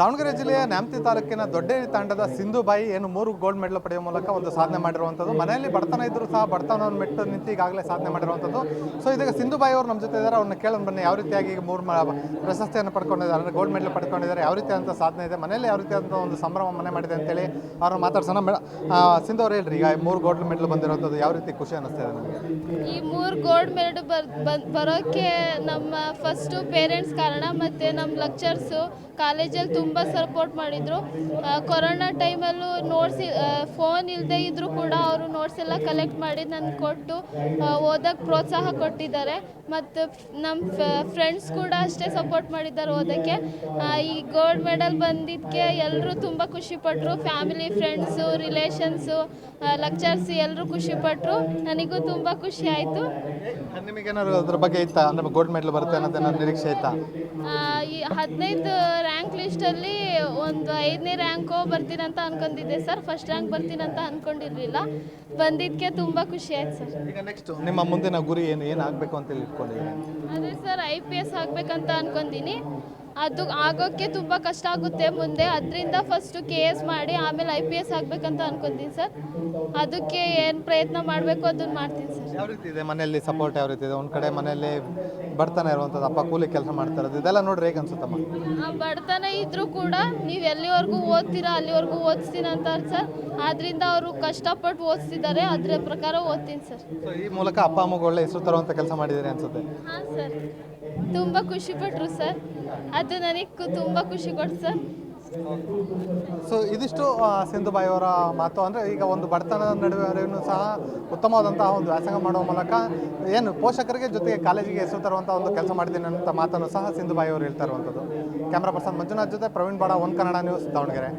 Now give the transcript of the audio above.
ದಾವಣಗೆರೆ ಜಿಲ್ಲೆಯ ನ್ಯಾಮತಿ ತಾಲೂಕಿನ ದೊಡ್ಡೇರಿ ತಾಂಡದ ಸಿಂಧುಬಾಯಿ ಏನು ಮೂರು ಗೋಲ್ಡ್ ಮೆಡಲ್ ಪಡೆಯುವ ಮೂಲಕ ಒಂದು ಸಾಧನೆ ಮಾಡಿರುವಂಥದ್ದು. ಮನೆಯಲ್ಲಿ ಬಡತನ ಇದ್ದರೂ ಸಹ ಬಡತನವನ್ನು ಮೆಟ್ಟು ನಿಂತು ಈಗಾಗಲೇ ಸಾಧನೆ ಮಾಡಿರುವಂಥದ್ದು. ಸೊ ಇದೀಗ ಸಿಂಧುಬಾಯಿ ಅವರು ನಮ್ಮ ಜೊತೆ ಇದ್ದಾರೆ. ಅವ್ರನ್ನ ಕೇಳೋಣ ಬನ್ನಿ. ಯಾವ ರೀತಿಯಾಗಿ ಈಗ ಮೂರು ಪ್ರಶಸ್ತಿಯನ್ನು ಪಡ್ಕೊಂಡಿದ್ದಾರೆ? ಅಂದರೆ ಗೋಲ್ಡ್ ಮೆಡಲ್ ಪಡ್ಕೊಂಡಿದ್ದಾರೆ. ಯಾವ ರೀತಿಯಾದಂಥ ಸಾಧನೆ ಇದೆ? ಮನೆಯಲ್ಲಿ ಯಾವ ರೀತಿಯಾದಂಥ ಒಂದು ಸಂಭ್ರಮ ಮನೆ ಮಾಡಿದೆ ಅಂತೇಳಿ ಅವ್ರನ್ನ ಮಾತಾಡ್ಸೋಣ. ಮೇಡ ಸಿಂಧು ಅವ್ರು ಹೇಳ್ರಿ. ಈಗ ಮೂರು ಗೋಲ್ಡ್ ಮೆಡಲ್ ಬಂದಿರೋಂಥದ್ದು ಯಾವ ರೀತಿ ಖುಷಿ ಅನ್ನಿಸ್ತಾ ಇದೆ ಈ ಮೂರು ಗೋಲ್ಡ್ ಮೆಡಲ್ ಬರೋಕ್ಕೆ ನಮ್ಮ ಫಸ್ಟು ಪೇರೆಂಟ್ಸ್ ಕಾರಣ ಮತ್ತು ನಮ್ಮ ಲೆಕ್ಚರ್ಸು ಕಾಲೇಜಲ್ಲಿ ತುಂಬ ಸಪೋರ್ಟ್ ಮಾಡಿದರು. ಕೊರೋನಾ ಟೈಮಲ್ಲೂ ನೋಟ್ಸ್ ಫೋನ್ ಇಲ್ಲದೆ ಇದ್ದರೂ ಕೂಡ ಅವರು ನೋಟ್ಸ್ ಎಲ್ಲ ಕಲೆಕ್ಟ್ ಮಾಡಿ ನನಗೆ ಕೊಟ್ಟು ಓದೋಕ್ಕೆ ಪ್ರೋತ್ಸಾಹ ಕೊಟ್ಟಿದ್ದಾರೆ. ಮತ್ತು ನಮ್ಮ ಫ್ರೆಂಡ್ಸ್ ಕೂಡ ಅಷ್ಟೇ ಸಪೋರ್ಟ್ ಮಾಡಿದ್ದಾರೆ ಓದೋಕ್ಕೆ. ಈ ಗೋಲ್ಡ್ ಮೆಡಲ್ ಬಂದಿದ್ದಕ್ಕೆ ಎಲ್ಲರೂ ತುಂಬ ಖುಷಿಪಟ್ಟರು ಫ್ಯಾಮಿಲಿ ಫ್ರೆಂಡ್ಸು ರಿಲೇಷನ್ಸು ಲೆಕ್ಚರ್ಸ್ ಎಲ್ಲರೂ ಖುಷಿಪಟ್ಟರು ನನಗೂ ತುಂಬ ಖುಷಿ ಆಯಿತು. ನಿಮಗೇನಾದ್ರು ಅದ್ರ ಬಗ್ಗೆ ಇತ್ತಾ? ಗೋಲ್ಡ್ ಮೆಡಲ್ ಬರುತ್ತೆ ಅನ್ನೋದೇನಾದ್ರು ನಿರೀಕ್ಷೆ ಇತ್ತಾ? ಈ ಹದಿನೈದು ರ್ಯಾಂಕ್ ಲಿಸ್ಟಲ್ಲಿ ಒಂದು ಐದನೇ ರ್ಯಾಂಕು ಬರ್ತೀನಂತ ಅನ್ಕೊಂಡಿದ್ದೆ ಸರ್. ಫಸ್ಟ್ ರ್ಯಾಂಕ್ ಬರ್ತೀನಂತ ಅನ್ಕೊಂಡಿರ್ಲಿಲ್ಲ. ಬಂದಿದ್ದಕ್ಕೆ ತುಂಬ ಖುಷಿ ಆಯ್ತು ಸರ್. ಈಗ ನೆಕ್ಸ್ಟ್ ನಿಮ್ಮ ಮುಂದಿನ ಗುರಿ ಏನು ಏನಾಗಬೇಕು ಆಗಬೇಕು ಅಂತ ಇಟ್ಕೊಂಡಿದ್ದೀನಿ ಅದೇ ಸರ್ ಐ ಪಿ ಎಸ್ ಆಗಬೇಕಂತ ಅನ್ಕೊಂತೀನಿ ಅದು ಆಗೋಕ್ಕೆ ತುಂಬ ಕಷ್ಟ ಆಗುತ್ತೆ ಮುಂದೆ. ಅದರಿಂದ ಫಸ್ಟು ಕೆ ಎಸ್ ಮಾಡಿ ಆಮೇಲೆ ಐ ಪಿ ಎಸ್ ಆಗಬೇಕಂತ ಅನ್ಕೊಂತೀನಿ ಸರ್ ಅದಕ್ಕೆ ಏನು ಪ್ರಯತ್ನ ಮಾಡಬೇಕು ಅದನ್ನು ಮಾಡ್ತೀನಿ ಸರ್ ಯಾವ ರೀತಿ ಇದೆ ಮನೆಯಲ್ಲಿ ಸಪೋರ್ಟ್ ಯಾವ ರೀತಿ ಇದೆ? ಒಂದು ಕಡೆ ಮನೆಯಲ್ಲಿ ಬಡತನ ಇರುವಂಥದ್ದು ಅಪ್ಪ ಕೂಲಿ ಕೆಲಸ ಮಾಡ್ತಾ ಇರೋದು ಇದೆಲ್ಲ ನೋಡ್ರಿ ಹೇಗೆ ಅನ್ಸುತ್ತಮ್ಮ? ಆ ಬಡತನ ಇದ್ರೂ ಕೂಡ ನೀವು ಎಲ್ಲಿವರೆಗೂ ಓದ್ತೀರಾ ಅಲ್ಲಿವರೆಗೂ ಓದಿಸ್ತೀನಿ ಅಂತಾರೆ ಸರ್ ಆದ್ರಿಂದ ಅವರು ಕಷ್ಟಪಟ್ಟು ಓದಿಸ್ತಿದ್ದಾರೆ ಅದರ ಪ್ರಕಾರ ಓದ್ತೀನಿ ಸರ್ ಈ ಮೂಲಕ ಅಪ್ಪ ಅಮ್ಮಗೆ ಒಳ್ಳೆ ಹೆಸರು ತರುವಂಥ ಕೆಲಸ ಮಾಡಿದ್ದೀರಿ ಅನ್ಸುತ್ತೆ. ಹಾಂ ಸರ್ ತುಂಬ ಖುಷಿಪಟ್ಟರು ಸರ್ ಅದು ನನಗೆ ತುಂಬ ಖುಷಿ ಕೊಡ್ತು ಸರ್. ಸೊ ಇದಿಷ್ಟು ಸಿಂಧು ಸಿಂಧುಬಾಯಿ ಅವರ ಮಾತು. ಅಂದರೆ ಈಗ ಒಂದು ಬಡತನದ ನಡುವೆಯೂ ಸಹ ಉತ್ತಮವಾದಂತಹ ಒಂದು ವ್ಯಾಸಂಗ ಮಾಡುವ ಮೂಲಕ ಏನು ಪೋಷಕರಿಗೆ ಜೊತೆಗೆ ಕಾಲೇಜಿಗೆ ಹೆಸರು ತರುವಂಥ ಒಂದು ಕೆಲಸ ಮಾಡಿದ್ದೀನಿ ಅಂತ ಮಾತನ್ನು ಸಹ ಸಿಂಧುಬಾಯಿ ಅವರು ಹೇಳ್ತಾ ಇರುವಂಥದ್ದು. ಕ್ಯಾಮ್ರಾ ಪರ್ಸನ್ ಮಂಜುನಾಥ್ ಜೊತೆ ಪ್ರವೀಣ್ ಬಾಡ ಒಂದು ಕನ್ನಡ ನ್ಯೂಸ್ ದಾವಣಗೆರೆ.